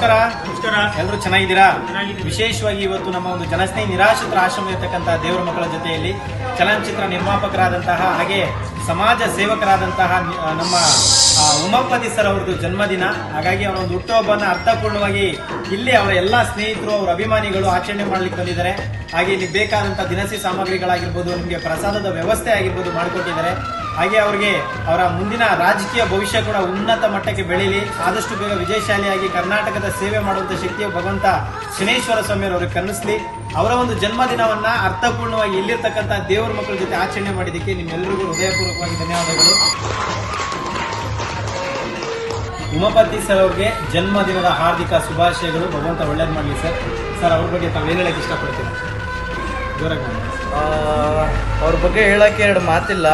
ನಮಸ್ಕಾರ. ನಮಸ್ಕಾರ. ಎಲ್ಲರೂ ಚೆನ್ನಾಗಿದ್ದೀರಾ. ವಿಶೇಷವಾಗಿ ಇವತ್ತು ನಮ್ಮ ಒಂದು ಜನಸ್ನೇಹಿ ನಿರಾಶ್ರಿತರ ಆಶ್ರಮ ಇರತಕ್ಕಂತಹ ದೇವರ ಮಕ್ಕಳ ಜೊತೆಯಲ್ಲಿ ಚಲನಚಿತ್ರ ನಿರ್ಮಾಪಕರಾದಂತಹ ಹಾಗೆ ಸಮಾಜ ಸೇವಕರಾದಂತಹ ನಮ್ಮ ಉಮಾಪತಿ ಸರ್ ಅವ್ರದ್ದು ಜನ್ಮದಿನ. ಹಾಗಾಗಿ ಅವರ ಒಂದು ಹುಟ್ಟುಹಬ್ಬನ ಅರ್ಥಪೂರ್ಣವಾಗಿ ಇಲ್ಲಿ ಅವರ ಎಲ್ಲ ಸ್ನೇಹಿತರು ಅವರ ಅಭಿಮಾನಿಗಳು ಆಚರಣೆ ಮಾಡ್ಲಿಕ್ಕೆ ಬಂದಿದ್ದಾರೆ. ಹಾಗೆ ಇಲ್ಲಿ ಬೇಕಾದಂತಹ ದಿನಸಿ ಸಾಮಗ್ರಿಗಳಾಗಿರ್ಬೋದು ನಿಮಗೆ ಪ್ರಸಾದದ ವ್ಯವಸ್ಥೆ ಆಗಿರ್ಬೋದು ಮಾಡಿಕೊಟ್ಟಿದ್ದಾರೆ. ಹಾಗೆ ಅವರಿಗೆ ಅವರ ಮುಂದಿನ ರಾಜಕೀಯ ಭವಿಷ್ಯ ಕೂಡ ಉನ್ನತ ಮಟ್ಟಕ್ಕೆ ಬೆಳೀಲಿ. ಆದಷ್ಟು ಬೇಗ ವಿಜಯಶಾಲಿಯಾಗಿ ಕರ್ನಾಟಕದ ಸೇವೆ ಮಾಡುವಂತ ಶಕ್ತಿಯ ಭಗವಂತ ಶನೇಶ್ವರ ಸ್ವಾಮಿಯವರು ಅವರಿಗೆ ಕನ್ನಿಸ್ಲಿ ಅವರ ಒಂದು ಜನ್ಮದಿನವನ್ನ ಅರ್ಥಪೂರ್ಣವಾಗಿ ಇಲ್ಲಿರ್ತಕ್ಕಂಥ ದೇವರ ಮಕ್ಕಳ ಜೊತೆ ಆಚರಣೆ ಮಾಡಿದ್ದಕ್ಕೆ ನಿಮ್ಮೆಲ್ಲರಿಗೂ ಹೃದಯಪೂರ್ವಕವಾಗಿ ಧನ್ಯವಾದಗಳು. ಉಮಾಪತಿ ಸರ್ ಅವ್ರಿಗೆ ಜನ್ಮದಿನದ ಹಾರ್ದಿಕ ಶುಭಾಶಯಗಳು. ಭಗವಂತ ಒಳ್ಳೇದು ಮಾಡಲಿ ಸರ್. ಸರ್, ಅವ್ರ ಬಗ್ಗೆ ತಾವೇನು ಹೇಳಕ್ಕೆ ಇಷ್ಟಪಡ್ತೀನಿ ಅವ್ರ ಬಗ್ಗೆ ಹೇಳೋಕ್ಕೆ ಎರಡು ಮಾತಿಲ್ಲ.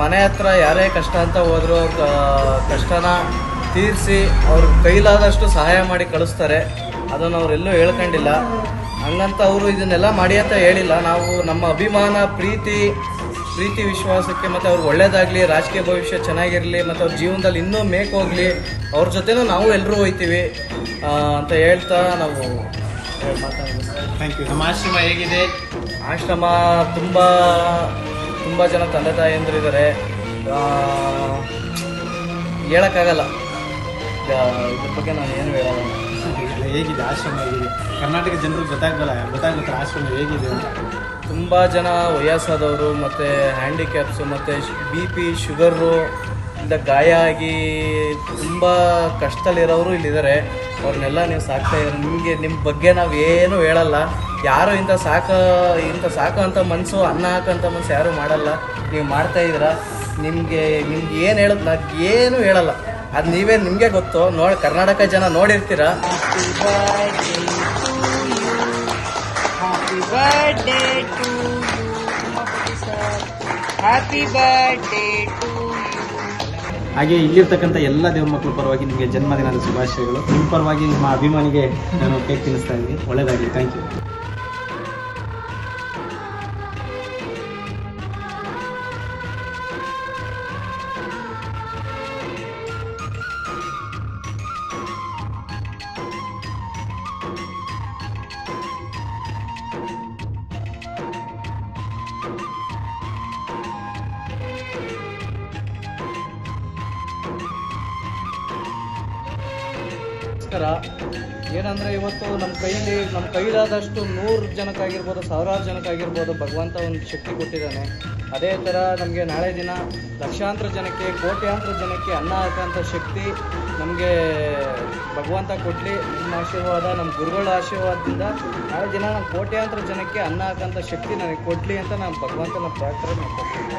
ಮನೆ ಹತ್ರ ಯಾರೇ ಕಷ್ಟ ಅಂತ ಹೋದ್ರು ಕಷ್ಟನ ತೀರಿಸಿ ಅವ್ರ ಕೈಲಾದಷ್ಟು ಸಹಾಯ ಮಾಡಿ ಕಳಿಸ್ತಾರೆ. ಅದನ್ನು ಅವರೆಲ್ಲೂ ಹೇಳ್ಕೊಂಡಿಲ್ಲ. ಹಂಗಂತ ಅವರು ಇದನ್ನೆಲ್ಲ ಮಾಡಿ ಅಂತ ಹೇಳಿಲ್ಲ. ನಾವು ನಮ್ಮ ಅಭಿಮಾನ ಪ್ರೀತಿ ಪ್ರೀತಿ ವಿಶ್ವಾಸಕ್ಕೆ ಮತ್ತು ಅವ್ರಿಗೆ ಒಳ್ಳೇದಾಗಲಿ ರಾಜಕೀಯ ಭವಿಷ್ಯ ಚೆನ್ನಾಗಿರಲಿ ಮತ್ತು ಅವ್ರ ಜೀವನದಲ್ಲಿ ಇನ್ನೂ ಮೇಕ್ ಹೋಗಲಿ ಅವ್ರ ಜೊತೆನೂ ನಾವು ಎಲ್ಲರೂ ಹೋಯ್ತೀವಿ ಅಂತ ಹೇಳ್ತಾ ನಾವು ಮಾತಾಡ್ತೀವಿ. ಥ್ಯಾಂಕ್ ಯು ನಮ್ಮ ಆಶ್ರಮ ಹೇಗಿದೆ? ಆಶ್ರಮ ತುಂಬ ತುಂಬ ಜನ ತಂದೆ ತಾಯಿಯಂದಿರಿದ್ದಾರೆ ಹೇಳೋಕ್ಕಾಗಲ್ಲ. ಇದ್ರ ಬಗ್ಗೆ ನಾನು ಏನು ಹೇಳಲ್ಲ. ಹೇಗಿದೆ ಆಶ್ರಮ ಹೇಗಿದೆ ಕರ್ನಾಟಕ ಜನರು ಗೊತ್ತಾಗಲ್ಲ ಗೊತ್ತಾಗುತ್ತೆ ಆಶ್ರಮ ಹೇಗಿದೆ ಅಂತ. ತುಂಬ ಜನ ವಯಸ್ಸಾದವರು ಮತ್ತು ಹ್ಯಾಂಡಿಕ್ಯಾಪ್ಸು ಮತ್ತು ಬಿ ಪಿ ಶುಗರು ಇಂದ ಗಾಯ ಆಗಿ ತುಂಬ ಕಷ್ಟದಲ್ಲಿರೋರು ಇಲ್ಲಿದ್ದಾರೆ. ಅವ್ರನ್ನೆಲ್ಲ ನೀವು ಸಾಕ್ತಾ ಇದ್ದಾರೆ ನಿಮಗೆ ನಿಮ್ಮ ಬಗ್ಗೆ ನಾವು ಏನು ಹೇಳಲ್ಲ. ಯಾರು ಇಂಥ ಸಾಕ ಇಂಥ ಸಾಕೋ ಅಂಥ ಮನಸ್ಸು ಅನ್ನ ಹಾಕೋಂಥ ಮನಸ್ಸು ಯಾರೂ ಮಾಡಲ್ಲ. ನೀವು ಮಾಡ್ತಾ ಇದ್ದೀರಾ? ನಿಮಗೆ ನಿಮ್ಗೆ ಏನು ಹೇಳೋದು? ನಾನು ಏನು ಹೇಳಲ್ಲ. ಅದು ನೀವೇ ನಿಮಗೆ ಗೊತ್ತು. ನೋಡಿ ಕರ್ನಾಟಕ ಜನ ನೋಡಿರ್ತೀರ. ಹಾಗೆ ಇಲ್ಲಿರ್ತಕ್ಕಂಥ ಎಲ್ಲ ದೇವ್ರ ಮಕ್ಕಳ ಪರವಾಗಿ ನಿಮಗೆ ಜನ್ಮದಿನದ ಶುಭಾಶಯಗಳು. ನಿಮ್ಮ ಪರವಾಗಿ ನಿಮ್ಮ ಅಭಿಮಾನಿಗೆ ನಾನು ಕೇಕ್ ತಿನ್ನಿಸ್ತಾ ಇದ್ದೀನಿ. ಒಳ್ಳೇದಾಗಲಿ. ಥ್ಯಾಂಕ್ ಯು ನಮಸ್ಕಾರ ಏನಂದರೆ ಇವತ್ತು ನಮ್ಮ ಕೈಯಲ್ಲಿ ನಮ್ಮ ಕೈಲಾದಷ್ಟು ನೂರು ಜನಕ್ಕಾಗಿರ್ಬೋದು ಸಾವಿರಾರು ಜನಕ್ಕಾಗಿರ್ಬೋದು ಭಗವಂತ ಒಂದು ಶಕ್ತಿ ಕೊಟ್ಟಿದ್ದಾನೆ. ಅದೇ ಥರ ನಮಗೆ ನಾಳೆ ದಿನ ಲಕ್ಷಾಂತರ ಜನಕ್ಕೆ, ಕೋಟ್ಯಾಂತರ ಜನಕ್ಕೆ ಅನ್ನ ಹಾಕೋಂಥ ಶಕ್ತಿ ನಮಗೆ ಭಗವಂತ ಕೊಡಲಿ. ನಿಮ್ಮ ಆಶೀರ್ವಾದ, ನಮ್ಮ ಗುರುಗಳ ಆಶೀರ್ವಾದದಿಂದ ನಾಳೆ ದಿನ ನಮ್ಮ ಕೋಟ್ಯಾಂತರ ಜನಕ್ಕೆ ಅನ್ನ ಹಾಕೋಂಥ ಶಕ್ತಿ ನನಗೆ ಕೊಡಲಿ ಅಂತ ನಾನು ಭಗವಂತನ ಪ್ರಾರ್ಥನೆ ಮಾಡ್ತೀನಿ